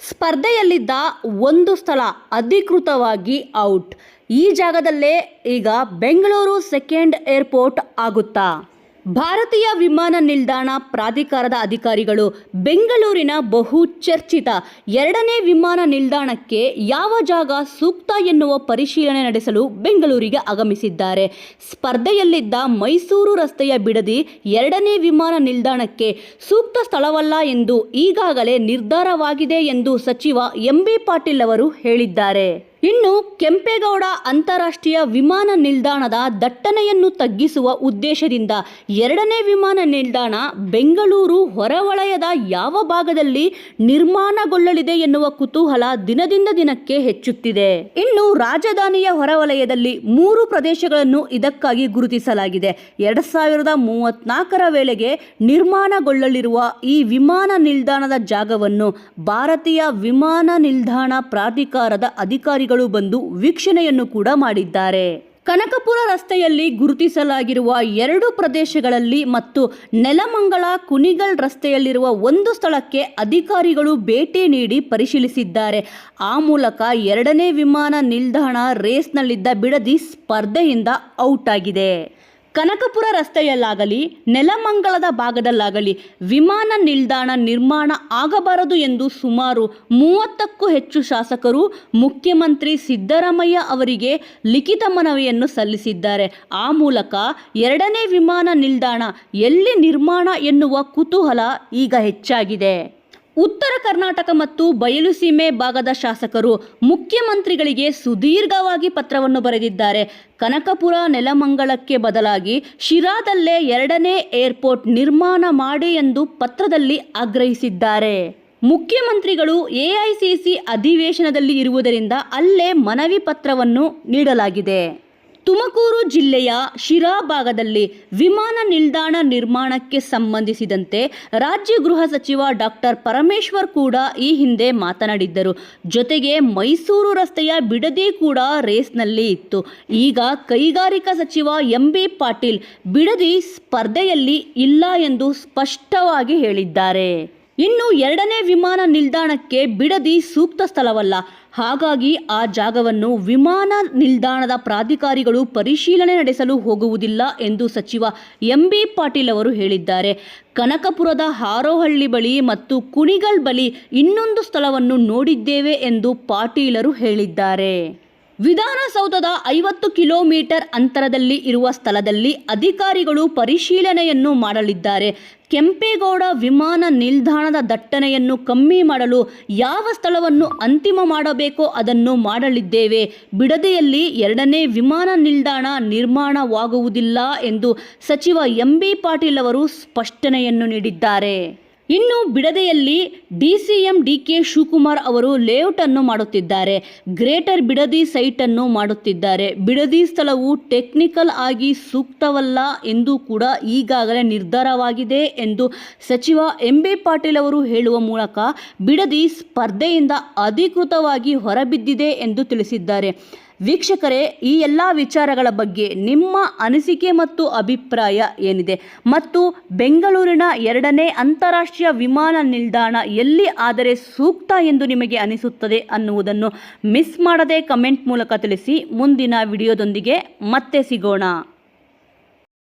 ಸ್ಪರ್ಧೆಯಲ್ಲಿದ್ದ ಒಂದು ಸ್ಥಳ ಅಧಿಕೃತವಾಗಿ ಔಟ್. ಈ ಜಾಗದಲ್ಲೇ ಈಗ ಬೆಂಗಳೂರು ಸೆಕೆಂಡ್ ಏರ್ಪೋರ್ಟ್ ಆಗುತ್ತಾ? ಭಾರತೀಯ ವಿಮಾನ ನಿಲ್ದಾಣ ಪ್ರಾಧಿಕಾರದ ಅಧಿಕಾರಿಗಳು ಬೆಂಗಳೂರಿನ ಬಹು ಚರ್ಚಿತ ಎರಡನೇ ವಿಮಾನ ನಿಲ್ದಾಣಕ್ಕೆ ಯಾವ ಜಾಗ ಸೂಕ್ತ ಎನ್ನುವ ಪರಿಶೀಲನೆ ನಡೆಸಲು ಬೆಂಗಳೂರಿಗೆ ಆಗಮಿಸಿದ್ದಾರೆ. ಸ್ಪರ್ಧೆಯಲ್ಲಿದ್ದ ಮೈಸೂರು ರಸ್ತೆಯ ಬಿಡದಿ ಎರಡನೇ ವಿಮಾನ ನಿಲ್ದಾಣಕ್ಕೆ ಸೂಕ್ತ ಸ್ಥಳವಲ್ಲ ಎಂದು ಈಗಾಗಲೇ ನಿರ್ಧಾರವಾಗಿದೆ ಎಂದು ಸಚಿವ ಎಂಬಿ ಪಾಟೀಲ್ ಅವರು ಹೇಳಿದ್ದಾರೆ. ಇನ್ನು ಕೆಂಪೇಗೌಡ ಅಂತಾರಾಷ್ಟ್ರೀಯ ವಿಮಾನ ನಿಲ್ದಾಣದ ದಟ್ಟಣೆಯನ್ನು ತಗ್ಗಿಸುವ ಉದ್ದೇಶದಿಂದ ಎರಡನೇ ವಿಮಾನ ನಿಲ್ದಾಣ ಬೆಂಗಳೂರು ಹೊರವಲಯದ ಯಾವ ಭಾಗದಲ್ಲಿ ನಿರ್ಮಾಣಗೊಳ್ಳಲಿದೆ ಎನ್ನುವ ಕುತೂಹಲ ದಿನದಿಂದ ದಿನಕ್ಕೆ ಹೆಚ್ಚುತ್ತಿದೆ. ಇನ್ನು ರಾಜಧಾನಿಯ ಹೊರವಲಯದಲ್ಲಿ ಮೂರು ಪ್ರದೇಶಗಳನ್ನು ಇದಕ್ಕಾಗಿ ಗುರುತಿಸಲಾಗಿದೆ. ಎರಡ್ ಸಾವಿರದ ಮೂವತ್ನಾಲ್ಕರ ವೇಳೆಗೆ ನಿರ್ಮಾಣಗೊಳ್ಳಲಿರುವ ಈ ವಿಮಾನ ನಿಲ್ದಾಣದ ಜಾಗವನ್ನು ಭಾರತೀಯ ವಿಮಾನ ನಿಲ್ದಾಣ ಪ್ರಾಧಿಕಾರದ ಅಧಿಕಾರಿಗಳು ಬಂದು ವೀಕ್ಷಣೆಯನ್ನು ಕೂಡ ಮಾಡಿದ್ದಾರೆ. ಕನಕಪುರ ರಸ್ತೆಯಲ್ಲಿ ಗುರುತಿಸಲಾಗಿರುವ ಎರಡು ಪ್ರದೇಶಗಳಲ್ಲಿ ಮತ್ತು ನೆಲಮಂಗಲ ಕುಣಿಗಲ್ ರಸ್ತೆಯಲ್ಲಿರುವ ಒಂದು ಸ್ಥಳಕ್ಕೆ ಅಧಿಕಾರಿಗಳು ಭೇಟಿ ನೀಡಿ ಪರಿಶೀಲಿಸಿದ್ದಾರೆ. ಆ ಮೂಲಕ ಎರಡನೇ ವಿಮಾನ ನಿಲ್ದಾಣ ರೇಸ್ನಲ್ಲಿದ್ದ ಬಿಡದಿ ಸ್ಪರ್ಧೆಯಿಂದ ಔಟ್ ಆಗಿದೆ. ಕನಕಪುರ ರಸ್ತೆಯಲ್ಲಾಗಲಿ, ನೆಲಮಂಗಲದ ಭಾಗದಲ್ಲಾಗಲಿ ವಿಮಾನ ನಿಲ್ದಾಣ ನಿರ್ಮಾಣ ಆಗಬಾರದು ಎಂದು ಸುಮಾರು ಮೂವತ್ತಕ್ಕೂ ಹೆಚ್ಚು ಶಾಸಕರು, ಮುಖ್ಯಮಂತ್ರಿ ಸಿದ್ದರಾಮಯ್ಯ ಅವರಿಗೆ ಲಿಖಿತ ಮನವಿಯನ್ನು ಸಲ್ಲಿಸಿದ್ದಾರೆ. ಆ ಮೂಲಕ ಎರಡನೇ ವಿಮಾನ ನಿಲ್ದಾಣ ಎಲ್ಲಿ ನಿರ್ಮಾಣ ಎನ್ನುವ ಕುತೂಹಲ ಈಗ ಹೆಚ್ಚಾಗಿದೆ. ಉತ್ತರ ಕರ್ನಾಟಕ ಮತ್ತು ಬಯಲುಸೀಮೆ ಭಾಗದ ಶಾಸಕರು ಮುಖ್ಯಮಂತ್ರಿಗಳಿಗೆ ಸುದೀರ್ಘವಾಗಿ ಪತ್ರವನ್ನು ಬರೆದಿದ್ದಾರೆ. ಕನಕಪುರ ನೆಲಮಂಗಲಕ್ಕೆ ಬದಲಾಗಿ ಶಿರಾದಲ್ಲೇ ಎರಡನೇ ಏರ್ಪೋರ್ಟ್ ನಿರ್ಮಾಣ ಮಾಡಿ ಎಂದು ಪತ್ರದಲ್ಲಿ ಆಗ್ರಹಿಸಿದ್ದಾರೆ. ಮುಖ್ಯಮಂತ್ರಿಗಳು ಎಐಸಿಸಿ ಅಧಿವೇಶನದಲ್ಲಿ ಇರುವುದರಿಂದ ಅಲ್ಲೇ ಮನವಿ ಪತ್ರವನ್ನು ನೀಡಲಾಗಿದೆ. ತುಮಕೂರು ಜಿಲ್ಲೆಯ ಶಿರಾ ಭಾಗದಲ್ಲಿ ವಿಮಾನ ನಿಲ್ದಾಣ ನಿರ್ಮಾಣಕ್ಕೆ ಸಂಬಂಧಿಸಿದಂತೆ ರಾಜ್ಯ ಗೃಹ ಸಚಿವ ಡಾಕ್ಟರ್ ಪರಮೇಶ್ವರ್ ಕೂಡ ಈ ಹಿಂದೆ ಮಾತನಾಡಿದ್ದರು. ಜೊತೆಗೆ ಮೈಸೂರು ರಸ್ತೆಯ ಬಿಡದಿ ಕೂಡ ರೇಸ್ನಲ್ಲಿ ಇತ್ತು. ಈಗ ಕೈಗಾರಿಕಾ ಸಚಿವ ಎಂ ಬಿ ಪಾಟೀಲ್ ಬಿಡದಿ ಸ್ಪರ್ಧೆಯಲ್ಲಿ ಇಲ್ಲ ಎಂದು ಸ್ಪಷ್ಟವಾಗಿ ಹೇಳಿದ್ದಾರೆ. ಇನ್ನು ಎರಡನೇ ವಿಮಾನ ನಿಲ್ದಾಣಕ್ಕೆ ಬಿಡದಿ ಸೂಕ್ತ ಸ್ಥಳವಲ್ಲ. ಹಾಗಾಗಿ ಆ ಜಾಗವನ್ನು ವಿಮಾನ ನಿಲ್ದಾಣದ ಪ್ರಾಧಿಕಾರಿಗಳು ಪರಿಶೀಲನೆ ನಡೆಸಲು ಹೋಗುವುದಿಲ್ಲ ಎಂದು ಸಚಿವ ಎಂ ಬಿ ಪಾಟೀಲ್ ಅವರು ಹೇಳಿದ್ದಾರೆ. ಕನಕಪುರದ ಹಾರೋಹಳ್ಳಿ ಬಳಿ ಮತ್ತು ಕುಣಿಗಲ್ ಬಳಿ ಇನ್ನೊಂದು ಸ್ಥಳವನ್ನು ನೋಡಿದ್ದೇವೆ ಎಂದು ಪಾಟೀಲರು ಹೇಳಿದ್ದಾರೆ. ವಿಧಾನಸೌಧದ ಐವತ್ತು ಕಿಲೋಮೀಟರ್ ಅಂತರದಲ್ಲಿ ಇರುವ ಸ್ಥಳದಲ್ಲಿ ಅಧಿಕಾರಿಗಳು ಪರಿಶೀಲನೆಯನ್ನು ಮಾಡಲಿದ್ದಾರೆ. ಕೆಂಪೇಗೌಡ ವಿಮಾನ ನಿಲ್ದಾಣದ ದಟ್ಟಣೆಯನ್ನು ಕಮ್ಮಿ ಮಾಡಲು ಯಾವ ಸ್ಥಳವನ್ನು ಅಂತಿಮ ಮಾಡಬೇಕೋ ಅದನ್ನು ಮಾಡಲಿದ್ದೇವೆ. ಬಿಡದೆಯಲ್ಲಿ ಎರಡನೇ ವಿಮಾನ ನಿಲ್ದಾಣ ನಿರ್ಮಾಣವಾಗುವುದಿಲ್ಲ ಎಂದು ಸಚಿವ ಎಂ ಬಿ ಪಾಟೀಲ್ ಅವರು ಸ್ಪಷ್ಟನೆಯನ್ನು ನೀಡಿದ್ದಾರೆ. ಇನ್ನು ಬಿಡದೆಯಲ್ಲಿ ಡಿಸಿಎಂ ಡಿ ಕೆ ಶಿವಕುಮಾರ್ ಅವರು ಲೇಔಟ್ ಅನ್ನು ಮಾಡುತ್ತಿದ್ದಾರೆ. ಗ್ರೇಟರ್ ಬಿಡದಿ ಸೈಟ್ ಅನ್ನು ಮಾಡುತ್ತಿದ್ದಾರೆ. ಬಿಡದಿ ಸ್ಥಳವು ಟೆಕ್ನಿಕಲ್ ಆಗಿ ಸೂಕ್ತವಲ್ಲ ಎಂದು ಕೂಡ ಈಗಾಗಲೇ ನಿರ್ಧಾರವಾಗಿದೆ ಎಂದು ಸಚಿವ ಎಂ ಬಿ ಪಾಟೀಲ್ ಅವರು ಹೇಳುವ ಮೂಲಕ ಬಿಡದಿ ಸ್ಪರ್ಧೆಯಿಂದ ಅಧಿಕೃತವಾಗಿ ಹೊರಬಿದ್ದಿದೆ ಎಂದು ತಿಳಿಸಿದ್ದಾರೆ. ವೀಕ್ಷಕರೇ, ಈ ಎಲ್ಲ ವಿಚಾರಗಳ ಬಗ್ಗೆ ನಿಮ್ಮ ಅನಿಸಿಕೆ ಮತ್ತು ಅಭಿಪ್ರಾಯ ಏನಿದೆ? ಮತ್ತು ಬೆಂಗಳೂರಿನ ಎರಡನೇ ಅಂತಾರಾಷ್ಟ್ರೀಯ ವಿಮಾನ ನಿಲ್ದಾಣ ಎಲ್ಲಿ ಆದರೆ ಸೂಕ್ತ ಎಂದು ನಿಮಗೆ ಅನಿಸುತ್ತದೆ ಅನ್ನುವುದನ್ನು ಮಿಸ್ ಮಾಡದೆ ಕಮೆಂಟ್ ಮೂಲಕ ತಿಳಿಸಿ. ಮುಂದಿನ ವಿಡಿಯೋದೊಂದಿಗೆ ಮತ್ತೆ ಸಿಗೋಣ.